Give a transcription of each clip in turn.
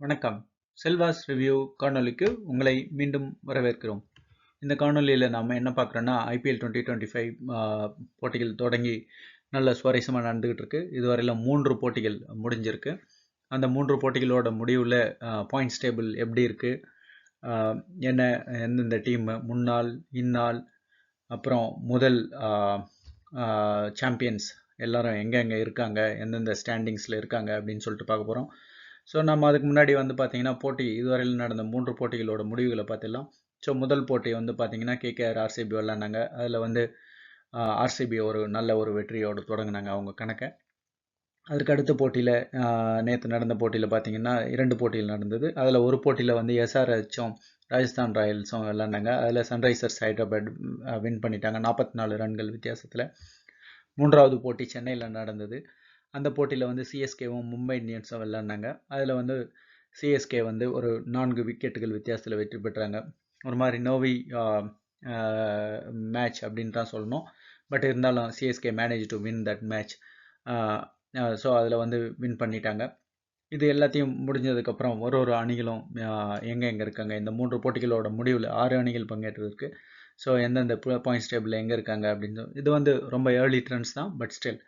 வணக்கம். செல்வாஸ் ரிவ்யூ காணொளிக்கு உங்களை மீண்டும் வரவேற்கிறோம். இந்த காணொளியில் நாம் என்ன பார்க்குறோன்னா ஐபிஎல் டுவெண்ட்டி டுவெண்ட்டி ஃபைவ் போட்டிகள் தொடங்கி நல்ல சுவாரஸ்யமாக நடந்துக்கிட்டு இருக்கு. இதுவரையில் மூன்று போட்டிகள் முடிஞ்சிருக்கு. அந்த மூன்று போட்டிகளோட முடிவில் பாயிண்ட்ஸ் டேபிள் எப்படி இருக்குது என்ன எந்தெந்த டீம் முன்னாள் இந்நாள் அப்புறம் முதல் சாம்பியன்ஸ் எல்லாரும் எங்கெங்கே இருக்காங்க எந்தெந்த ஸ்டாண்டிங்ஸில் இருக்காங்க அப்படின்னு சொல்லிட்டு பார்க்க போகிறோம் ஸோ நம்ம அதுக்கு முன்னாடி வந்து பார்த்தீங்கன்னா போட்டி இதுவரையில் நடந்த மூன்று போட்டிகளோட முடிவுகளை பார்த்துடலாம். ஸோ முதல் போட்டி வந்து பார்த்தீங்கன்னா கேகேஆர் ஆர்சிபி விளாண்டாங்க அதில் வந்து ஆர்சிபி ஒரு நல்ல ஒரு வெற்றியோடு தொடங்கினாங்க அவங்க கணக்கை. அதற்கு அடுத்த போட்டியில் நேற்று நடந்த போட்டியில் பார்த்தீங்கன்னா இரண்டு போட்டிகள் நடந்தது. அதில் ஒரு போட்டியில் வந்து எஸ்ஆர்ஹெச்சும் ராஜஸ்தான் ராயல்ஸும் விளாண்டாங்க அதில் சன்ரைசர்ஸ் ஹைதராபாத் வின் பண்ணிட்டாங்க. நாற்பத்தி நாலு ரன்கள் வித்தியாசத்தில். மூன்றாவது போட்டி சென்னையில் நடந்தது. அந்த போட்டியில் வந்து சிஎஸ்கேவும் மும்பை இந்தியன்ஸும் விளாண்டாங்க அதில் வந்து சிஎஸ்கே வந்து ஒரு நான்கு விக்கெட்டுகள் வித்தியாசத்தில் வெற்றி பெற்றாங்க. ஒரு மாதிரி நோவி மேட்ச் அப்படின்னு தான் சொல்லணும். பட் இருந்தாலும் CSK manage to win that match so அதில் வந்து வின் பண்ணிட்டாங்க. இது எல்லாத்தையும் முடிஞ்சதுக்கப்புறம் ஒரு ஒரு அணிகளும் எங்கே எங்கே இருக்காங்க? இந்த மூன்று போட்டிகளோட முடிவில் ஆறு அணிகள் பங்கேற்றிருக்கு ஸோ எந்தெந்த பாயிண்ட்ஸ் டேபிளில் எங்கே இருக்காங்க அப்படின்னு இது வந்து ரொம்ப ஏர்லி ட்ரெண்ட்ஸ் தான் but still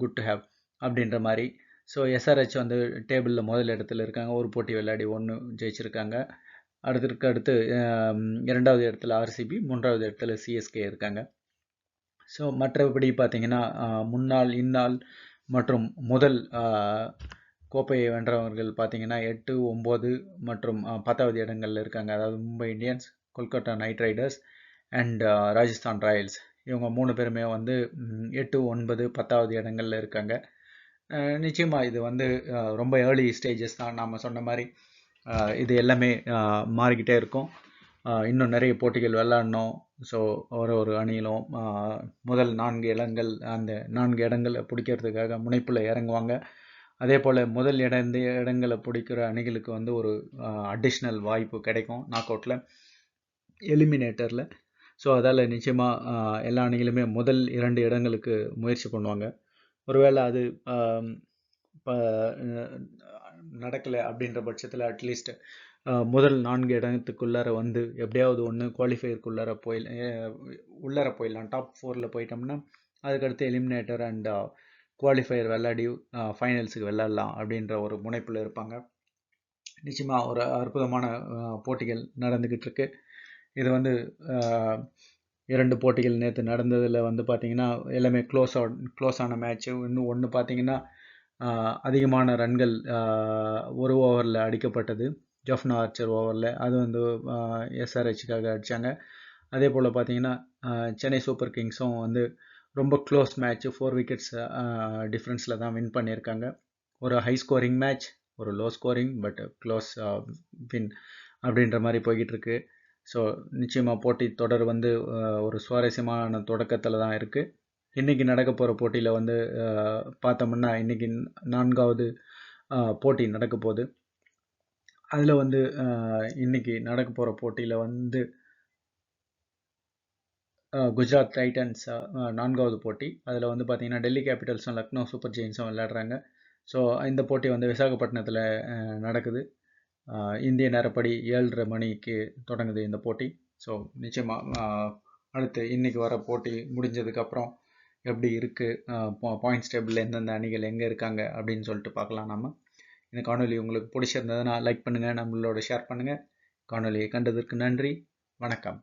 good to have அப்படின்ற மாதிரி. ஸோ எஸ்ஆர்ஹெச் வந்து டேபிளில் முதல் இடத்துல இருக்காங்க. ஒரு போட்டி விளையாடி ஒன்று ஜெயிச்சிருக்காங்க. அடுத்ததுக்கு அடுத்து இரண்டாவது இடத்துல ஆர்சிபி மூன்றாவது இடத்துல சிஎஸ்கே இருக்காங்க. ஸோ மற்றபடி பார்த்தீங்கன்னா முன்னாள் இந்நாள் மற்றும் முதல் கோப்பையை வென்றவர்கள் பார்த்தீங்கன்னா எட்டு ஒம்பது மற்றும் பத்தாவது இடங்களில் இருக்காங்க. அதாவது Mumbai Indians Kolkata knight riders and Rajasthan royals. இவங்க மூணு பேருமே வந்து எட்டு ஒன்பது பத்தாவது இடங்களில் இருக்காங்க. நிச்சயமாக இது வந்து ரொம்ப ஏர்லி ஸ்டேஜஸ் தான். நாம் சொன்ன மாதிரி இது எல்லாமே மாறிக்கிட்டே இருக்கும். இன்னும் நிறைய போட்டிகள் விளாட்ணும் ஸோ ஒரு ஒரு அணியிலும் முதல் நான்கு இடங்கள் அந்த நான்கு இடங்களை பிடிக்கிறதுக்காக முனைப்பில் இறங்குவாங்க. அதே போல் முதல் இடந்த இடங்களை பிடிக்கிற அணிகளுக்கு வந்து ஒரு அடிஷ்னல் வாய்ப்பு கிடைக்கும் நாக் அவுட்டில் எலிமினேட்டரில் ஸோ அதால் நிச்சயமாக எல்லா அணிகளுமே முதல் இரண்டு இடங்களுக்கு முயற்சி பண்ணுவாங்க. ஒருவேளை அது இப்போ நடக்கலை அப்படின்ற பட்சத்தில் அட்லீஸ்ட் முதல் நான்கு இடத்துக்குள்ளார வந்து எப்படியாவது ஒன்று குவாலிஃபையருக்குள்ளார போய் உள்ளார போயிடலாம். டாப் ஃபோரில் போயிட்டோம்னா அதுக்கடுத்து எலிமினேட்டர் அண்ட் குவாலிஃபையர் விளாடி ஃபைனல்ஸுக்கு விளாடலாம் அப்படின்ற ஒரு முனைப்பில் இருப்பாங்க. நிச்சயமாக ஒரு அற்புதமான போட்டிகள் நடந்துக்கிட்டு இருக்கு. இது வந்து இரண்டு போட்டிகள் நேற்று நடந்ததில் வந்து பார்த்திங்கன்னா எல்லாமே க்ளோஸ் க்ளோஸ் ஆன மேட்ச்சு இன்னும் ஒன்று பார்த்திங்கன்னா அதிகமான ரன்கள் ஒரு ஓவரில் அடிக்கப்பட்டது. ஜஃப்னா ஆர்ச்சர் ஓவரில் அது வந்து எஸ்ஆர்ஹெச்சுக்காக அடித்தாங்க அதே போல் பார்த்திங்கன்னா சென்னை சூப்பர் கிங்ஸும் வந்து ரொம்ப க்ளோஸ் மேட்ச்சு ஃபோர் விக்கெட்ஸ் டிஃப்ரென்ஸில் தான் வின் பண்ணியிருக்காங்க. ஒரு ஹை ஸ்கோரிங் மேட்ச் ஒரு low scoring but close win அப்படின்ற மாதிரி போய்கிட்டு இருக்குது ஸோ நிச்சயமாக போட்டி தொடர் வந்து ஒரு சுவாரஸ்யமான தொடக்கத்தில் தான் இருக்குது இன்றைக்கி நடக்க போகிற போட்டியில் வந்து பார்த்தோம்னா இன்றைக்கி நான்காவது போட்டி நடக்க போகுது. அதில் வந்து இன்றைக்கி நடக்க போகிற போட்டியில் வந்து குஜராத் டைட்டன்ஸ் நான்காவது போட்டி. அதில் வந்து பார்த்திங்கன்னா டெல்லி கேபிட்டல்ஸும் லக்னோ சூப்பர் ஜெயின்ஸும் விளையாடுறாங்க. ஸோ இந்த போட்டி வந்து விசாகப்பட்டினத்தில் நடக்குது. இந்திய நேரப்படி ஏழரை மணிக்கு தொடங்குது இந்த போட்டி. ஸோ நிச்சயமாக அடுத்து இன்றைக்கி வர போட்டி முடிஞ்சதுக்கப்புறம் எப்படி இருக்குது பாயிண்ட்ஸ் டேபிளில் எந்தெந்த அணிகள் எங்கே இருக்காங்க அப்படின்னு சொல்லிட்டு பார்க்கலாம் நம்ம. இந்த காணொலி உங்களுக்கு பிடிச்சிருந்ததுன்னா லைக் பண்ணுங்கள் நம்மளோட ஷேர் பண்ணுங்கள் காணொலியை கண்டதற்கு நன்றி. வணக்கம்.